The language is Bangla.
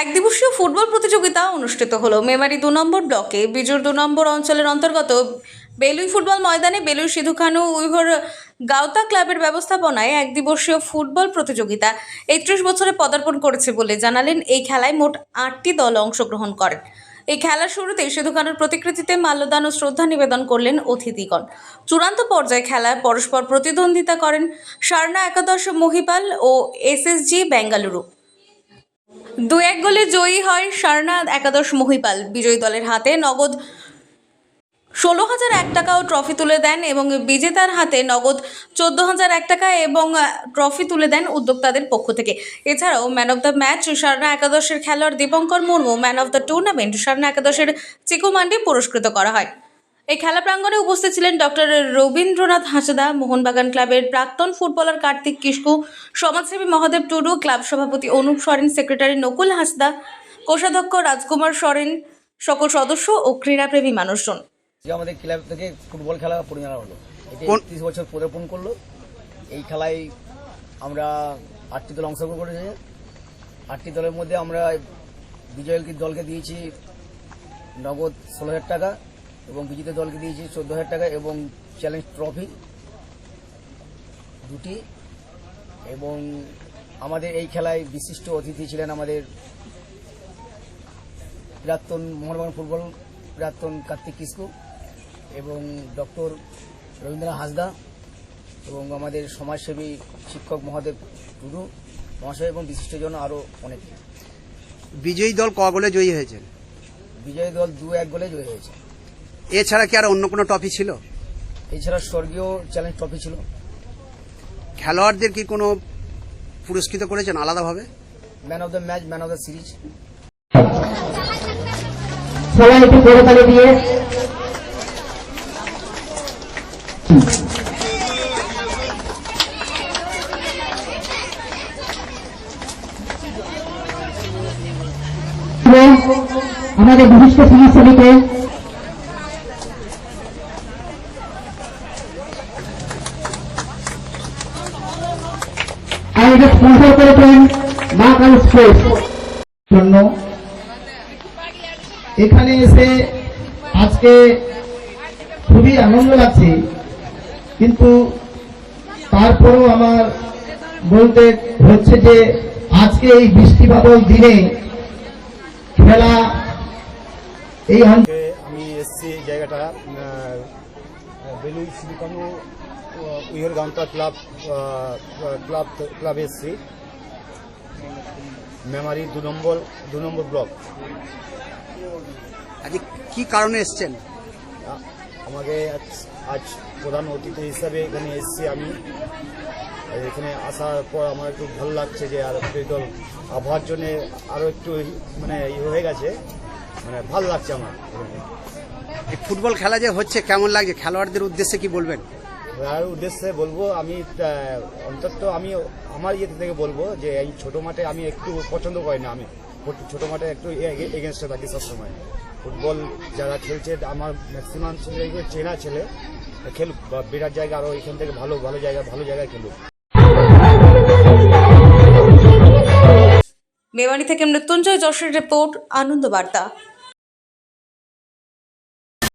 এক দিবসীয় ফুটবল প্রতিযোগিতা অনুষ্ঠিত হলো। মেমারি দু নম্বর ব্লকে বিজুর দু নম্বর অঞ্চলের অন্তর্গত বেলুই ফুটবল ময়দানে বেলুই সিধু খানু উইঘর গাওতা ক্লাবের ব্যবস্থাপনায় এক দিবসীয় ফুটবল প্রতিযোগিতা একত্রিশ বছরে পদার্পণ করেছে বলে জানালেন এই খেলায় মোট আটটি দল অংশগ্রহণ করেন। এই খেলার শুরুতে সিধু খানের প্রতিকৃতিতে মাল্যদান ও শ্রদ্ধা নিবেদন করলেন অতিথিগণ। চূড়ান্ত পর্যায়ে খেলায় পরস্পর প্রতিদ্বন্দ্বিতা করেন সারনা একাদশ মহিপাল ও এসএসজি বেঙ্গালুরু। দু এক গোলে জয়ী হয় সারনা একাদশ মহিপাল। বিজয়ী দলের হাতে নগদ ষোলো হাজার এক টাকাও ট্রফি তুলে দেন এবং বিজেতার হাতে নগদ চোদ্দ হাজার এক টাকা এবং ট্রফি তুলে দেন উদ্যোক্তাদের পক্ষ থেকে। এছাড়াও man of the match Sarna একাদশের খেলোয়াড় Dipankar Murmu, man of the tournament Sarna একাদশের চিকু মান্ডি পুরস্কৃত করা হয়। এই খেলা প্রাঙ্গণে উপস্থিত ছিলেন ডক্টর রবীন্দ্রনাথ হাঁসদা মোহনবাগান ক্লাবের প্রাক্তন ফুটবলার কার্তিক কিস্কু সমাজসেবী মহাদেব টুডু ক্লাব সভাপতি অনুপ সরেন সেক্রেটারি নকুল হাঁসদা কোষাধ্যক্ষ রাজকুমার সরেন সকল সদস্য ও ক্রীড়াপ্রেমী মানুষজন। যে আমাদের ক্লাব থেকে ফুটবল খেলা পরিচালনা হলো। এটি তিরিশ বছর পদার্পণ করল। এই খেলায় আমরা আটটি দল অংশগ্রহণ করেছি। আটটি দলের মধ্যে আমরা বিজয় দলকে দিয়েছি নগদ ষোলো হাজার টাকা। এবং বিজেতা দলকে দিয়েছি চোদ্দ হাজার টাকা এবং চ্যালেঞ্জ ট্রফি দুটি এবং আমাদের এই খেলায় বিশিষ্ট অতিথি ছিলেন আমাদের প্রাক্তন মোহনবাগান ফুটবল প্রাক্তন কার্তিক কিস্কু এবং ডক্টর রবীন্দ্রনাথ হাসদা এবং আমাদের সমাজসেবী শিক্ষক মহাদেব টুডু মহাশয় এবং বিশিষ্টজন আরও অনেকে। বিজয়ী দল ক গোলে জয়ী হয়েছে? বিজয়ী দল দু এক গোলে জয়ী হয়েছে। এছাড়া কি আর অন্য কোনো ট্রফি ছিল? এছাড়া স্বর্গীয় চ্যালেঞ্জ ট্রফি ছিল। খেলোয়াড়দের কি কোনো পুরস্কৃত করেছেন আলাদাভাবে? Man of the match man of the series সবাই একটু করে তালে দিয়ে। আমাদের বিশিষ্ট সমাজসেবীকে আমাদের স্পন্সর করেছেন মা কাল স্পোর্টস জন্য। এখানে এসে আজকে খুবই আনন্দ লাগছে। কিন্তু তারপরেও আমার বলতে হচ্ছে যে, আজকে এই বৃষ্টি দিনে খেলা এই আমি এসছি জায়গাটা বেলুই শ্রীকানু উইহের গামতা ক্লাব ক্লাব ক্লাবে এসছি। মেমারি দু নম্বর দু নম্বর ব্লক। আজ কি কারণে এসছেন? আমাকে আজ- প্রধান অতিথি হিসাবে এখানে এসছি আমি। এখানে আসার পর আমার একটু ভালো লাগছে যে আর দল আবহাওয়ার জন্য আরও একটু মানে ইয়ে হয়ে গেছে। মানে ভালো লাগছে আমার। ফুটবল খেলা যে হচ্ছে কেমন লাগছে? খেলোয়াড়দের উদ্দেশ্যে কি বলবেন? আর উদ্দেশ্যে বলব, আমি অন্তত আমি আমার ইয়ে থেকে বলব যে এই ছোট মাঠে আমি একটু পছন্দ করি না আমি। ছোট মাঠে একটু এগেনস্টে থাকি সবসময়। ফুটবল যারা খেলছে, আমার ম্যাক্সিমাম ছেলে চেনা ছেলে খেলুক বা বিরাট জায়গা আরও এখান থেকে ভালো ভালো জায়গা, ভালো জায়গায় খেলুক। মেমারি থেকে মৃত্যুঞ্জয় যশের রিপোর্ট, আনন্দ বার্তা।